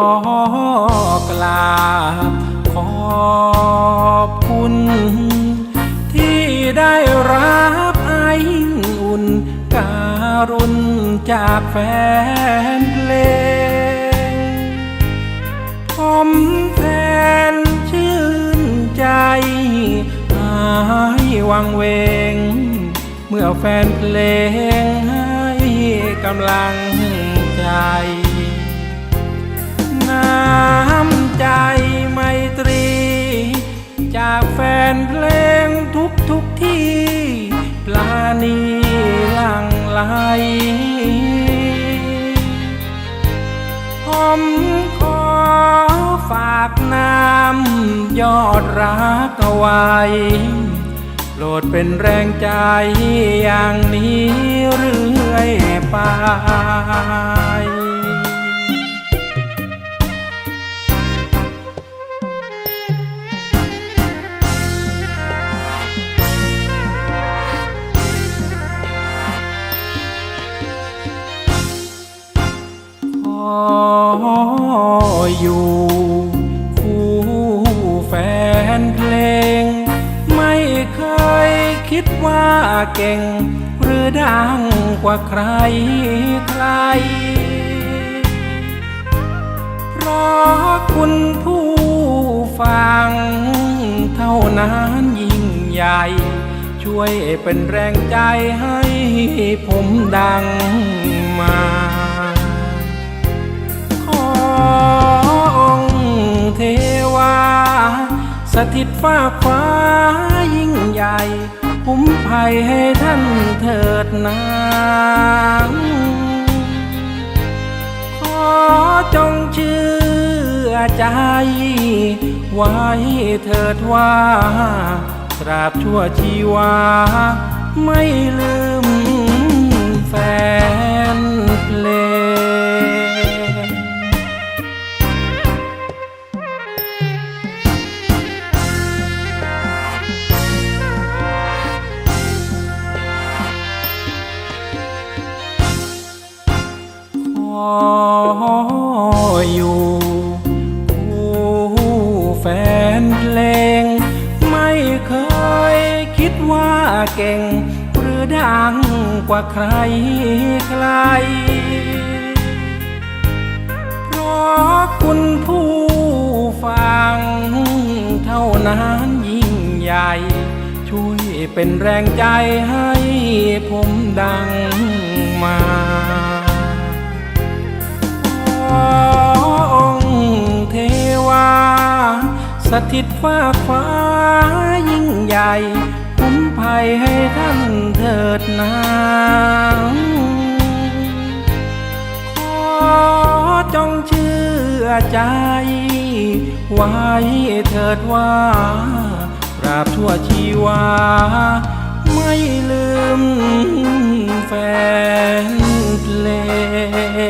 ขอกราบขอบคุณ ที่ได้รับไอ้อุ่นการุณจากแฟนเพลงผมแฟนชื่นใจหายวังเวง เมื่อแฟนเพลงให้กำลังใจ ใจไมตรี จากแฟนเพลงทุกทุกที่ปลานีหลังไหลผมขอฝากน้ำยอดรักเอาไว้โปรดเป็นแรงใจอย่างนี้เรื่อยไป อยู่ คู่แฟนเพลง ไม่เคยคิดว่าเก่ง หรือดังกว่าใครใคร เพราะคุณผู้ฟัง เท่านั้นยิ่งใหญ่ ช่วยเป็นแรงใจให้ผมดังมา สถิตฟ้าฟ้ายิ่งใหญ่คุ้มภัยให้ท่านเถิดนางขอจงเชื่อใจ ไว้เถิดว่าตราบชั่วชีวา ไม่ลืม ออยู่คู่แฟนเพลง ไม่เคยคิดว่าเก่ง หรือดังกว่าใครใคร เพราะคุณผู้ฟัง เท่านั้นยิ่งใหญ่ ช่วยเป็นแรงใจให้ผมดังมา อองค์เทวา สถิตฟ้าฟ้ายิ่งใหญ่คุ้มภัยให้ท่านเถิดนางขอจงเชื่อใจ ไว้เถิดว่าตราบชั่วชีวา ไม่ลืมแฟนเพลง